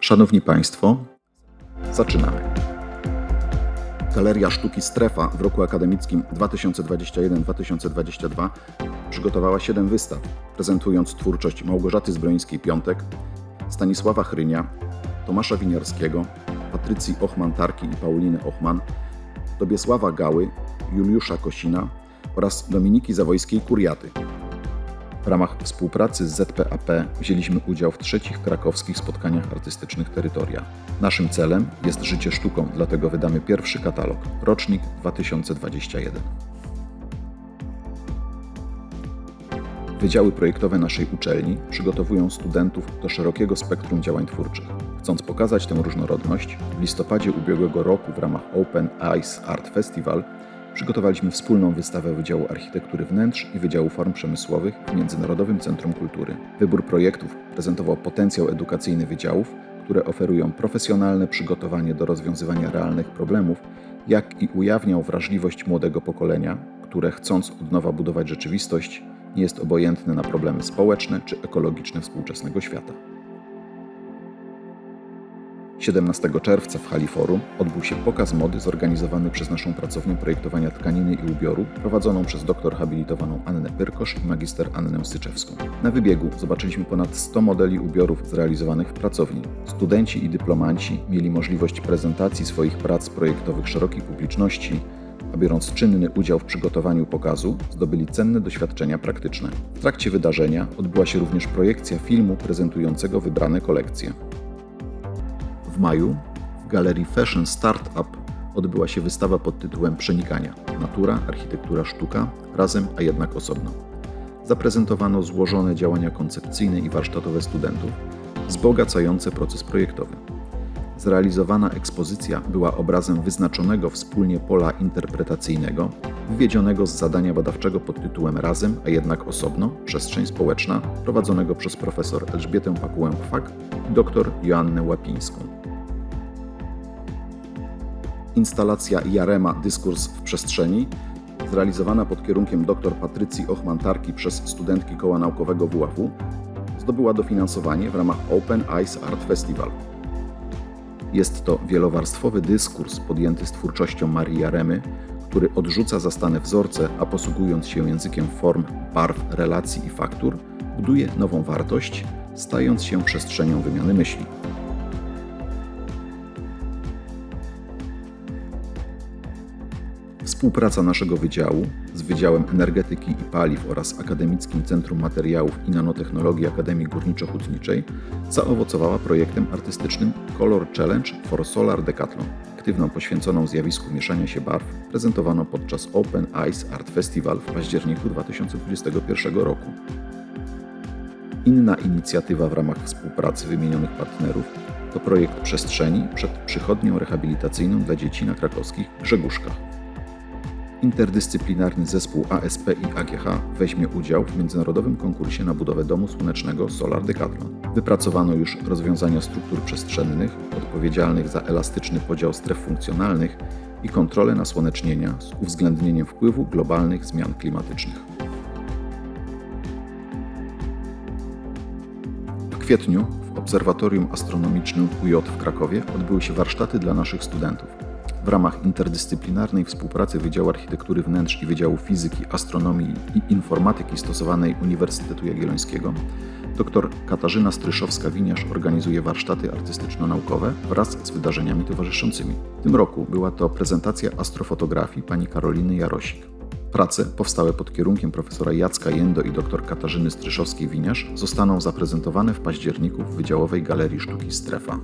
Szanowni Państwo, zaczynamy. Galeria Sztuki Strefa w roku akademickim 2021-2022 przygotowała 7 wystaw, prezentując twórczość Małgorzaty Zbrońskiej-Piątek, Stanisława Chrynia, Tomasza Winiarskiego, Patrycji Ochman-Tarki i Pauliny Ochman, Dobiesława Gały, Juliusza Kosina oraz Dominiki Zawojskiej-Kuriaty. W ramach współpracy z ZPAP wzięliśmy udział w trzecich krakowskich spotkaniach artystycznych Terytoria. Naszym celem jest życie sztuką, dlatego wydamy pierwszy katalog, rocznik 2021. Wydziały projektowe naszej uczelni przygotowują studentów do szerokiego spektrum działań twórczych. Chcąc pokazać tę różnorodność, w listopadzie ubiegłego roku w ramach Open Eyes Art Festival przygotowaliśmy wspólną wystawę Wydziału Architektury Wnętrz i Wydziału Form Przemysłowych w Międzynarodowym Centrum Kultury. Wybór projektów prezentował potencjał edukacyjny wydziałów, które oferują profesjonalne przygotowanie do rozwiązywania realnych problemów, jak i ujawniał wrażliwość młodego pokolenia, które chcąc od nowa budować rzeczywistość, nie jest obojętne na problemy społeczne czy ekologiczne współczesnego świata. 17 czerwca w hali Forum odbył się pokaz mody zorganizowany przez naszą pracownię projektowania tkaniny i ubioru, prowadzoną przez doktor habilitowaną Annę Pyrkosz i magister Annę Syczewską. Na wybiegu zobaczyliśmy ponad 100 modeli ubiorów zrealizowanych w pracowni. Studenci i dyplomanci mieli możliwość prezentacji swoich prac projektowych szerokiej publiczności, a biorąc czynny udział w przygotowaniu pokazu, zdobyli cenne doświadczenia praktyczne. W trakcie wydarzenia odbyła się również projekcja filmu prezentującego wybrane kolekcje. Maju w galerii Fashion Startup odbyła się wystawa pod tytułem Przenikania Natura, architektura, sztuka razem, a jednak osobno. Zaprezentowano złożone działania koncepcyjne i warsztatowe studentów, wzbogacające proces projektowy. Zrealizowana ekspozycja była obrazem wyznaczonego wspólnie pola interpretacyjnego, wywiedzionego z zadania badawczego pod tytułem Razem, a jednak osobno przestrzeń społeczna, prowadzonego przez profesor Elżbietę Pakułę-Kwak i dr Joannę Łapińską. Instalacja Jarema Dyskurs w przestrzeni, zrealizowana pod kierunkiem dr Patrycji Ochman-Tarki przez studentki Koła Naukowego WAW, zdobyła dofinansowanie w ramach Open Eyes Art Festival. Jest to wielowarstwowy dyskurs podjęty z twórczością Marii Jaremy, który odrzuca zastane wzorce, a posługując się językiem form, barw, relacji i faktur, buduje nową wartość, stając się przestrzenią wymiany myśli. Współpraca naszego wydziału z Wydziałem Energetyki i Paliw oraz Akademickim Centrum Materiałów i Nanotechnologii Akademii Górniczo-Hutniczej zaowocowała projektem artystycznym Color Challenge for Solar Decathlon. Aktywną poświęconą zjawisku mieszania się barw prezentowano podczas Open Eyes Art Festival w październiku 2021 roku. Inna inicjatywa w ramach współpracy wymienionych partnerów to projekt przestrzeni przed przychodnią rehabilitacyjną dla dzieci na krakowskich Grzegórzkach. Interdyscyplinarny zespół ASP i AGH weźmie udział w międzynarodowym konkursie na budowę domu słonecznego Solar Decathlon. Wypracowano już rozwiązania struktur przestrzennych odpowiedzialnych za elastyczny podział stref funkcjonalnych i kontrolę nasłonecznienia z uwzględnieniem wpływu globalnych zmian klimatycznych. W kwietniu w Obserwatorium Astronomicznym UJ w Krakowie odbyły się warsztaty dla naszych studentów. W ramach interdyscyplinarnej współpracy Wydziału Architektury Wnętrz i Wydziału Fizyki, Astronomii i Informatyki Stosowanej Uniwersytetu Jagiellońskiego dr Katarzyna Stryszowska-Winiarz organizuje warsztaty artystyczno-naukowe wraz z wydarzeniami towarzyszącymi. W tym roku była to prezentacja astrofotografii pani Karoliny Jarosik. Prace powstałe pod kierunkiem profesora Jacka Jędo i dr Katarzyny Stryszowskiej-Winiarz zostaną zaprezentowane w październiku w Wydziałowej Galerii Sztuki Strefa.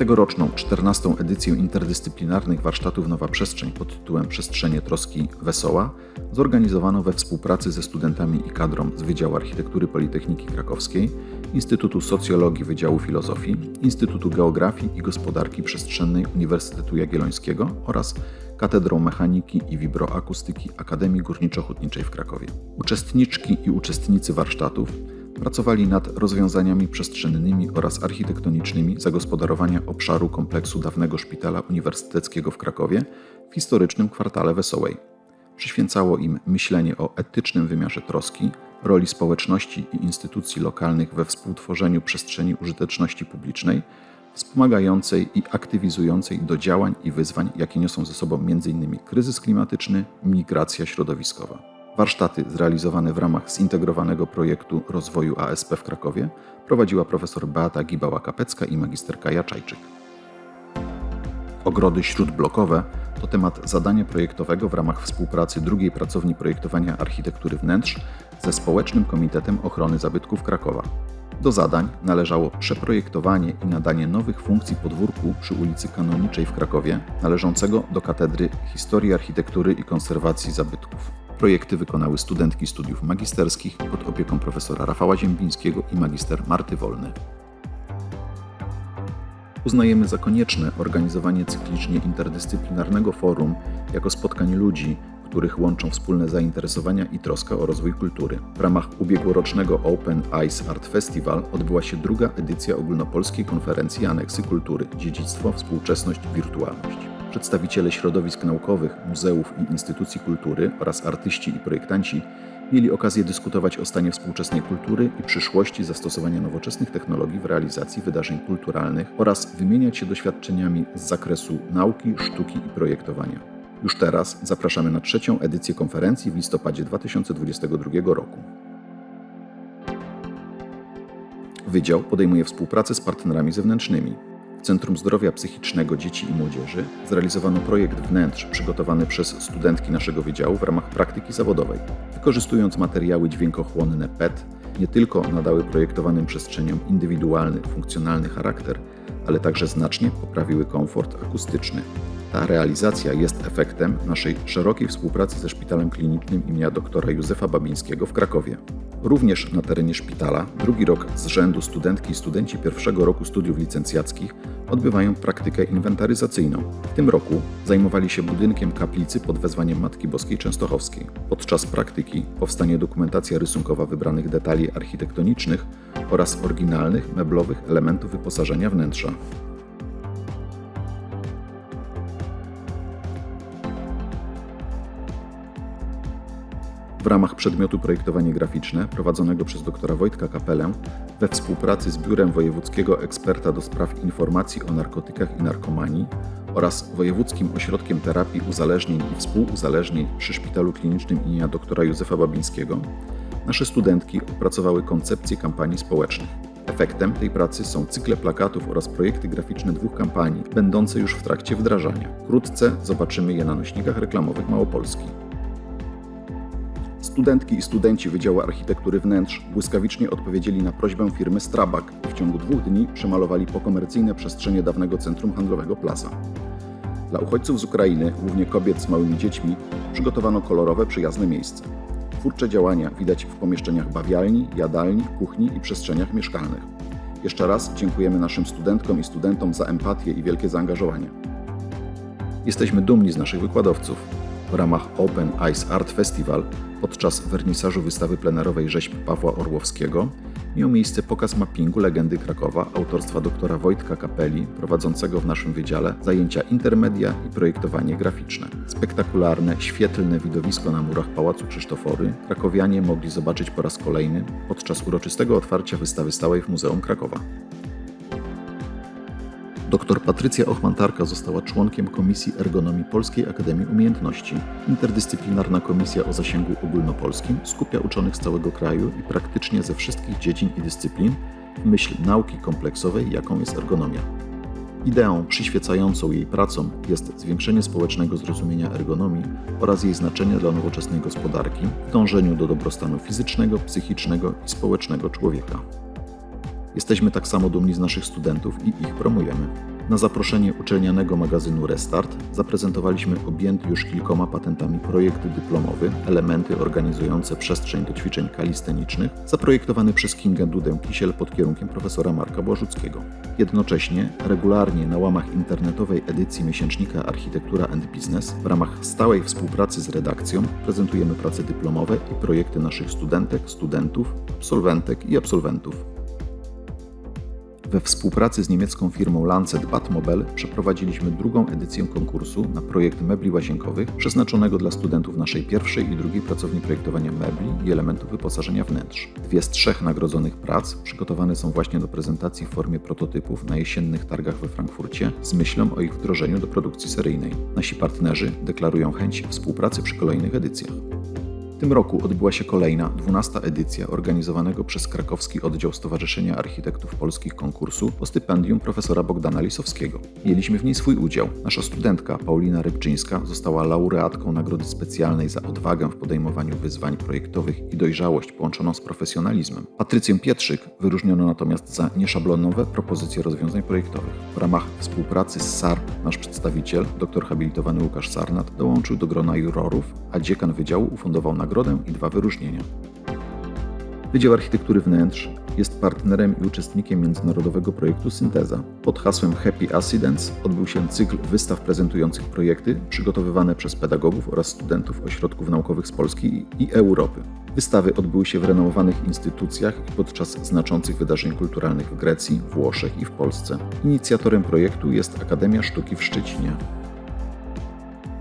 Tegoroczną 14. edycję interdyscyplinarnych warsztatów Nowa Przestrzeń pod tytułem Przestrzenie Troski Wesoła zorganizowano we współpracy ze studentami i kadrą z Wydziału Architektury Politechniki Krakowskiej, Instytutu Socjologii Wydziału Filozofii, Instytutu Geografii i Gospodarki Przestrzennej Uniwersytetu Jagiellońskiego oraz Katedrą Mechaniki i Wibroakustyki Akademii Górniczo-Hutniczej w Krakowie. Uczestniczki i uczestnicy warsztatów Pracowali nad rozwiązaniami przestrzennymi oraz architektonicznymi zagospodarowania obszaru kompleksu dawnego szpitala uniwersyteckiego w Krakowie w historycznym kwartale Wesołej. Przyświęcało im myślenie o etycznym wymiarze troski, roli społeczności i instytucji lokalnych we współtworzeniu przestrzeni użyteczności publicznej, wspomagającej i aktywizującej do działań i wyzwań, jakie niosą ze sobą m.in. kryzys klimatyczny, migracja środowiskowa. Warsztaty zrealizowane w ramach zintegrowanego projektu rozwoju ASP w Krakowie prowadziła profesor Beata Gibała-Kapecka i magisterka Jaczajczyk. Ogrody śródblokowe to temat zadania projektowego w ramach współpracy drugiej pracowni projektowania architektury wnętrz ze Społecznym Komitetem Ochrony Zabytków Krakowa. Do zadań należało przeprojektowanie i nadanie nowych funkcji podwórku przy ulicy Kanoniczej w Krakowie, należącego do Katedry Historii Architektury i Konserwacji Zabytków. Projekty wykonały studentki studiów magisterskich pod opieką profesora Rafała Ziembińskiego i magister Marty Wolny. Uznajemy za konieczne organizowanie cyklicznie interdyscyplinarnego forum jako spotkań ludzi, których łączą wspólne zainteresowania i troska o rozwój kultury. W ramach ubiegłorocznego Open Eyes Art Festival odbyła się druga edycja ogólnopolskiej konferencji Aneksy Kultury Dziedzictwo, Współczesność, Wirtualność. Przedstawiciele środowisk naukowych, muzeów i instytucji kultury oraz artyści i projektanci mieli okazję dyskutować o stanie współczesnej kultury i przyszłości zastosowania nowoczesnych technologii w realizacji wydarzeń kulturalnych oraz wymieniać się doświadczeniami z zakresu nauki, sztuki i projektowania. Już teraz zapraszamy na trzecią edycję konferencji w listopadzie 2022 roku. Wydział podejmuje współpracę z partnerami zewnętrznymi. W Centrum Zdrowia Psychicznego Dzieci i Młodzieży zrealizowano projekt wnętrz przygotowany przez studentki naszego wydziału w ramach praktyki zawodowej. Wykorzystując materiały dźwiękochłonne PET, nie tylko nadały projektowanym przestrzeniom indywidualny, funkcjonalny charakter, ale także znacznie poprawiły komfort akustyczny. Ta realizacja jest efektem naszej szerokiej współpracy ze Szpitalem Klinicznym im. dr Józefa Babińskiego w Krakowie. Również na terenie szpitala drugi rok z rzędu studentki i studenci pierwszego roku studiów licencjackich odbywają praktykę inwentaryzacyjną. W tym roku zajmowali się budynkiem kaplicy pod wezwaniem Matki Boskiej Częstochowskiej. Podczas praktyki powstanie dokumentacja rysunkowa wybranych detali architektonicznych oraz oryginalnych meblowych elementów wyposażenia wnętrza. W ramach przedmiotu projektowanie graficzne prowadzonego przez doktora Wojtka Kapelę we współpracy z Biurem Wojewódzkiego Eksperta do Spraw Informacji o Narkotykach i Narkomanii oraz Wojewódzkim Ośrodkiem Terapii Uzależnień i Współuzależnień przy Szpitalu Klinicznym im. doktora Józefa Babińskiego, nasze studentki opracowały koncepcję kampanii społecznych. Efektem tej pracy są cykle plakatów oraz projekty graficzne dwóch kampanii, będące już w trakcie wdrażania. Wkrótce zobaczymy je na nośnikach reklamowych Małopolski. Studentki i studenci Wydziału Architektury Wnętrz błyskawicznie odpowiedzieli na prośbę firmy Strabag i w ciągu dwóch dni przemalowali pokomercyjne przestrzenie dawnego centrum handlowego Plaza. Dla uchodźców z Ukrainy, głównie kobiet z małymi dziećmi, przygotowano kolorowe, przyjazne miejsce. Twórcze działania widać w pomieszczeniach bawialni, jadalni, kuchni i przestrzeniach mieszkalnych. Jeszcze raz dziękujemy naszym studentkom i studentom za empatię i wielkie zaangażowanie. Jesteśmy dumni z naszych wykładowców. W ramach Open Ice Art Festival podczas wernisażu wystawy plenerowej rzeźb Pawła Orłowskiego miał miejsce pokaz mappingu legendy Krakowa autorstwa doktora Wojtka Kapeli, prowadzącego w naszym wydziale zajęcia intermedia i projektowanie graficzne. Spektakularne, świetlne widowisko na murach Pałacu Krzysztofory krakowianie mogli zobaczyć po raz kolejny podczas uroczystego otwarcia wystawy stałej w Muzeum Krakowa. Dr Patrycja Ochmantarka została członkiem Komisji Ergonomii Polskiej Akademii Umiejętności. Interdyscyplinarna komisja o zasięgu ogólnopolskim skupia uczonych z całego kraju i praktycznie ze wszystkich dziedzin i dyscyplin w myśl nauki kompleksowej, jaką jest ergonomia. Ideą przyświecającą jej pracom jest zwiększenie społecznego zrozumienia ergonomii oraz jej znaczenia dla nowoczesnej gospodarki w dążeniu do dobrostanu fizycznego, psychicznego i społecznego człowieka. Jesteśmy tak samo dumni z naszych studentów i ich promujemy. Na zaproszenie uczelnianego magazynu Restart zaprezentowaliśmy objęty już kilkoma patentami projekt dyplomowy Elementy organizujące przestrzeń do ćwiczeń kalistenicznych, zaprojektowany przez Kingę Dudę Kisiel pod kierunkiem profesora Marka Błażuckiego. Jednocześnie regularnie na łamach internetowej edycji miesięcznika Architektura and Business w ramach stałej współpracy z redakcją prezentujemy prace dyplomowe i projekty naszych studentek, studentów, absolwentek i absolwentów. We współpracy z niemiecką firmą Lancet Batmobile przeprowadziliśmy drugą edycję konkursu na projekt mebli łazienkowych przeznaczonego dla studentów naszej pierwszej i drugiej pracowni projektowania mebli i elementów wyposażenia wnętrz. Dwie z trzech nagrodzonych prac przygotowane są właśnie do prezentacji w formie prototypów na jesiennych targach we Frankfurcie z myślą o ich wdrożeniu do produkcji seryjnej. Nasi partnerzy deklarują chęć współpracy przy kolejnych edycjach. Tym roku odbyła się kolejna, 12 edycja organizowanego przez krakowski oddział Stowarzyszenia Architektów Polskich konkursu o stypendium profesora Bogdana Lisowskiego. Mieliśmy w niej swój udział. Nasza studentka Paulina Rybczyńska została laureatką Nagrody Specjalnej za odwagę w podejmowaniu wyzwań projektowych i dojrzałość połączoną z profesjonalizmem. Patrycję Pietrzyk wyróżniono natomiast za nieszablonowe propozycje rozwiązań projektowych. W ramach współpracy z SARP nasz przedstawiciel, doktor habilitowany Łukasz Sarnat, dołączył do grona jurorów, a dziekan wydziału ufundował nagrodę i dwa wyróżnienia. Wydział Architektury Wnętrz jest partnerem i uczestnikiem międzynarodowego projektu Synteza. Pod hasłem Happy Accidents odbył się cykl wystaw prezentujących projekty przygotowywane przez pedagogów oraz studentów ośrodków naukowych z Polski i Europy. Wystawy odbyły się w renomowanych instytucjach i podczas znaczących wydarzeń kulturalnych w Grecji, Włoszech i w Polsce. Inicjatorem projektu jest Akademia Sztuki w Szczecinie.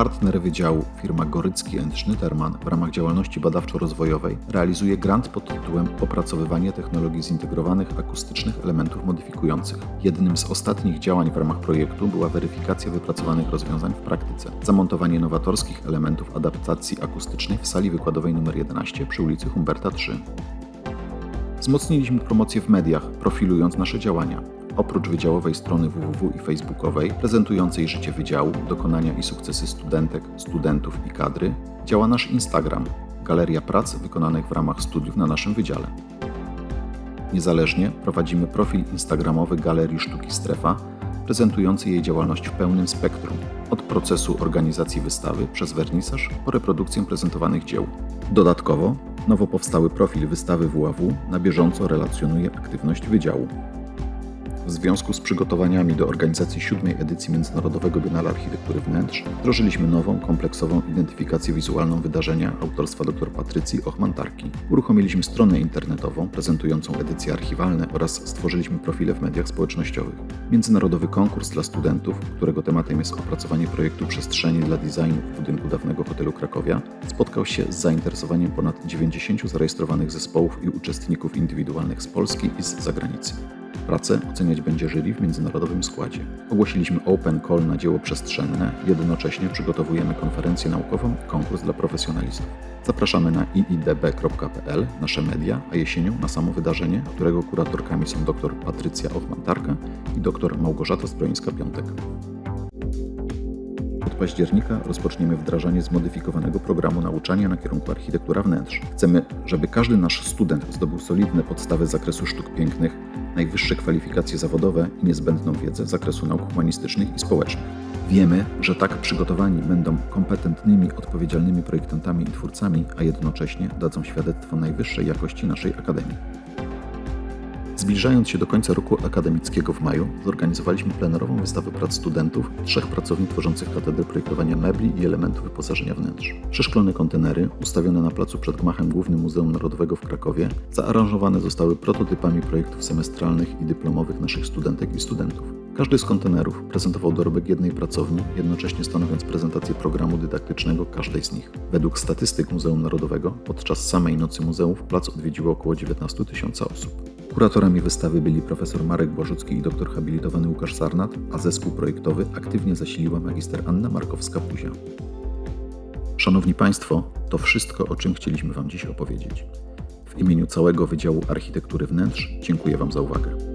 Partner wydziału, firma Gorycki Schnitterman w ramach działalności badawczo-rozwojowej realizuje grant pod tytułem Opracowywanie technologii zintegrowanych akustycznych elementów modyfikujących. Jednym z ostatnich działań w ramach projektu była weryfikacja wypracowanych rozwiązań w praktyce. Zamontowanie nowatorskich elementów adaptacji akustycznej w sali wykładowej nr 11 przy ulicy Humberta 3. Wzmocniliśmy promocję w mediach, profilując nasze działania. Oprócz wydziałowej strony www i facebookowej, prezentującej życie wydziału, dokonania i sukcesy studentek, studentów i kadry, działa nasz Instagram, galeria prac wykonanych w ramach studiów na naszym wydziale. Niezależnie prowadzimy profil instagramowy Galerii Sztuki Strefa, prezentujący jej działalność w pełnym spektrum, od procesu organizacji wystawy przez wernisaż po reprodukcję prezentowanych dzieł. Dodatkowo, nowo powstały profil wystawy WAW na bieżąco relacjonuje aktywność wydziału. W związku z przygotowaniami do organizacji siódmej edycji Międzynarodowego Biennale Architektury Wnętrz wdrożyliśmy nową, kompleksową identyfikację wizualną wydarzenia autorstwa dr Patrycji Ochmantarki. Uruchomiliśmy stronę internetową prezentującą edycje archiwalne oraz stworzyliśmy profile w mediach społecznościowych. Międzynarodowy konkurs dla studentów, którego tematem jest opracowanie projektu przestrzeni dla designu w budynku dawnego hotelu Krakowia, spotkał się z zainteresowaniem ponad 90 zarejestrowanych zespołów i uczestników indywidualnych z Polski i z zagranicy. Pracę oceniać będzie jury w międzynarodowym składzie. Ogłosiliśmy open call na dzieło przestrzenne, jednocześnie przygotowujemy konferencję naukową i konkurs dla profesjonalistów. Zapraszamy na iidb.pl, nasze media, a jesienią na samo wydarzenie, którego kuratorkami są dr Patrycja Ochman-Tarka i dr Małgorzata Zbrońska-Piątek. Od października rozpoczniemy wdrażanie zmodyfikowanego programu nauczania na kierunku architektura wnętrz. Chcemy, żeby każdy nasz student zdobył solidne podstawy z zakresu sztuk pięknych, najwyższe kwalifikacje zawodowe i niezbędną wiedzę z zakresu nauk humanistycznych i społecznych. Wiemy, że tak przygotowani będą kompetentnymi, odpowiedzialnymi projektantami i twórcami, a jednocześnie dadzą świadectwo najwyższej jakości naszej akademii. Zbliżając się do końca roku akademickiego w maju, zorganizowaliśmy plenerową wystawę prac studentów trzech pracowni tworzących katedrę projektowania mebli i elementów wyposażenia wnętrz. Przeszklone kontenery, ustawione na placu przed gmachem Głównym Muzeum Narodowego w Krakowie, zaaranżowane zostały prototypami projektów semestralnych i dyplomowych naszych studentek i studentów. Każdy z kontenerów prezentował dorobek jednej pracowni, jednocześnie stanowiąc prezentację programu dydaktycznego każdej z nich. Według statystyk Muzeum Narodowego podczas samej Nocy Muzeów plac odwiedziło około 19 tysięcy osób. Kuratorami wystawy byli profesor Marek Błażucki i doktor habilitowany Łukasz Sarnat, a zespół projektowy aktywnie zasiliła magister Anna Markowska-Puzia. Szanowni Państwo, to wszystko, o czym chcieliśmy Wam dziś opowiedzieć. W imieniu całego Wydziału Architektury Wnętrz dziękuję Wam za uwagę.